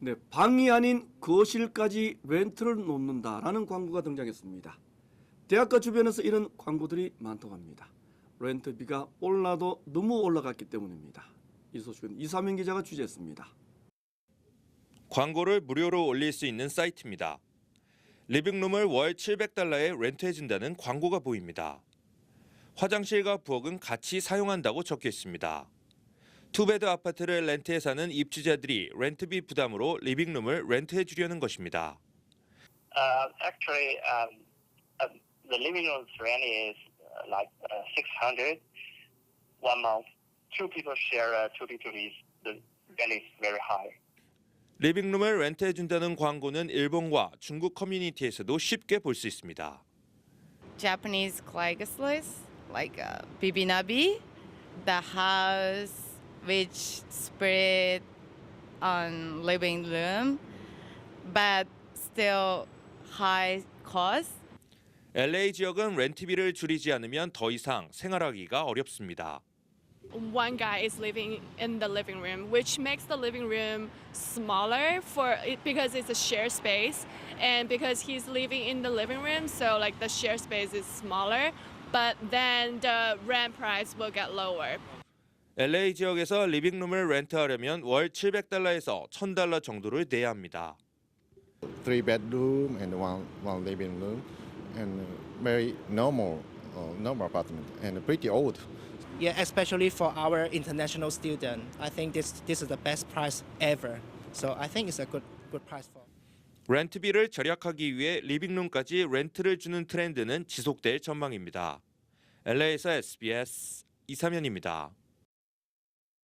네, 방이 아닌 거실까지 렌트를 놓는다라는 광고가 등장했습니다. 대학가 주변에서 이런 광고들이 많다고 합니다. 렌트비가 올라도 너무 올라갔기 때문입니다. 이 소식은 이사명 기자가 취재했습니다. 광고를 무료로 올릴 수 있는 사이트입니다. 리빙룸을 월 700달러에 렌트해준다는 광고가 보입니다. 화장실과 부엌은 같이 사용한다고 적혀 있습니다. 투베드 아파트를 렌트해 사는 입주자들이 렌트비 부담으로 리빙룸을 렌트해 주려는 것입니다. Uh, actually, um, uh, the living room's rent is uh, like uh, 600 one month. Two people share uh, two utilities. The rent is very high. 리빙룸을 렌트해 준다는 광고는 일본과 중국 커뮤니티에서도 쉽게 볼 수 있습니다. Japanese Clagsless, like uh, Bibinabi, the house which spread on living room, but still high cost. LA 지역은 렌트비를 줄이지 않으면 더 이상 생활하기가 어렵습니다. one guy is living in the living room, which makes the living room smaller for it because it's a shared space, and because he's living in the living room, so like the shared space is smaller. But then the rent price will get lower. LA 지역에서 리빙룸을 렌트하려면 월 700달러에서 1000달러 정도를 내야 합니다. three bedroom and one one living room, and very normal uh, normal apartment and pretty old. Yeah, especially for our international student, I think this this is the best price ever. So I think it's a good good price for. 렌트비를 절약하기 위해 리빙룸까지 렌트를 주는 트렌드는 지속될 전망입니다. LA에서 SBS 이사면입니다.